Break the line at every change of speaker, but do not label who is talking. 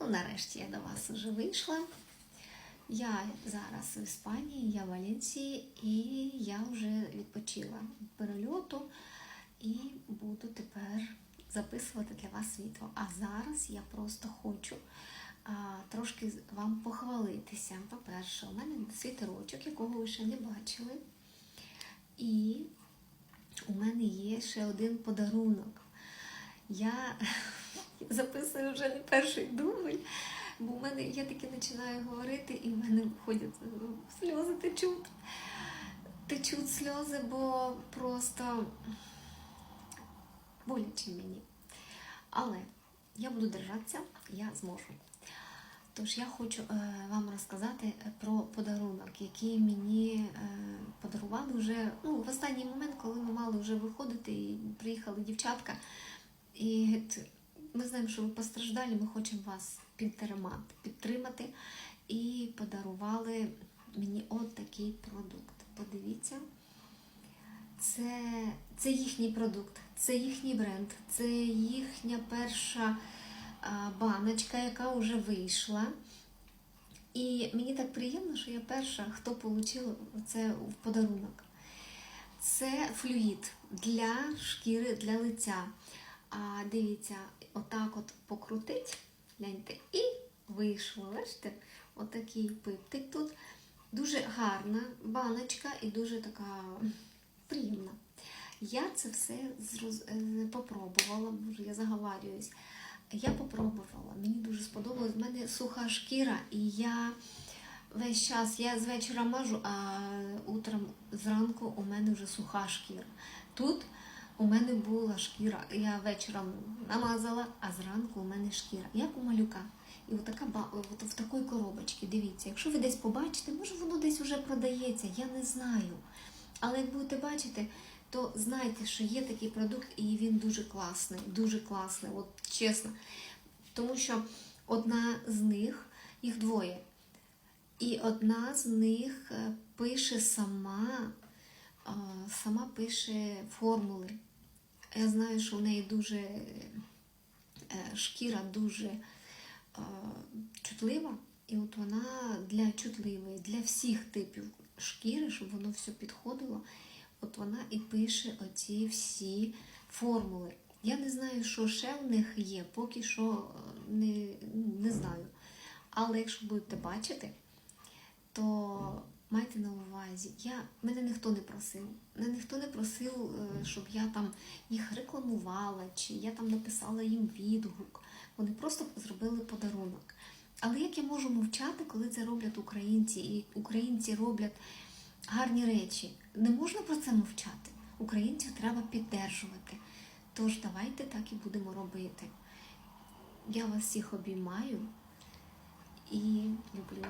Ну, нарешті я до вас вже вийшла. Я зараз в Іспанії, я в Валенції, і я вже відпочила від перельоту і буду тепер записувати для вас відео. А зараз я просто хочу а, трошки вам похвалитися. По-перше, у мене світерочок, якого ви ще не бачили. І у мене є ще один подарунок. Я записую вже не перший дубль, бо в мене я таки починаю говорити, і в мене ходять е, сльози течуть. Течуть сльози, бо просто боляче мені. Але я буду держатися, я зможу. Тож я хочу е, вам розказати про подарунок, який мені е, подарували вже ну, в останній момент, коли ми мали вже виходити, і приїхали дівчатка. І ми знаємо, що ви постраждалі, ми хочемо вас підтримати. І подарували мені от такий продукт. Подивіться, це, це їхній продукт, це їхній бренд, це їхня перша баночка, яка вже вийшла. І мені так приємно, що я перша, хто отримав це в подарунок. Це флюїд для шкіри, для лиця. А дивіться, отак от покрутить, гляньте, і вийшло. Бачите, отакий пиптик тут. Дуже гарна баночка і дуже така приємна. Я це все зроз... е, попробувала, боже, я заговарююсь. Я попробувала, мені дуже сподобалось. У мене суха шкіра, і я весь час я з вечора мажу, а утром зранку у мене вже суха шкіра. Тут у мене була шкіра, я вечором намазала, а зранку у мене шкіра, як у малюка. І отака от в такої коробочці, дивіться, якщо ви десь побачите, може воно десь вже продається, я не знаю. Але як будете бачити, то знайте, що є такий продукт, і він дуже класний, дуже класний, от чесно. Тому що одна з них, їх двоє, і одна з них е, пише сама, сама пише формули. Я знаю, що в неї дуже е, шкіра дуже е, чутлива, і от вона для чутливої, для всіх типів шкіри, щоб воно все підходило, от вона і пише оці всі формули. Я не знаю, що ще в них є, поки що е, не, не знаю. Але якщо будете бачити, то майте на увазі, я, мене ніхто не просив. Мене ніхто не просив, е, щоб я там їх рекламувала, чи я там написала їм відгук. Вони просто зробили подарунок. Але як я можу мовчати, коли це роблять українці, і українці роблять гарні речі? Не можна про це мовчати. Українців треба піддержувати. Тож давайте так і будемо робити. Я вас всіх обіймаю і люблю.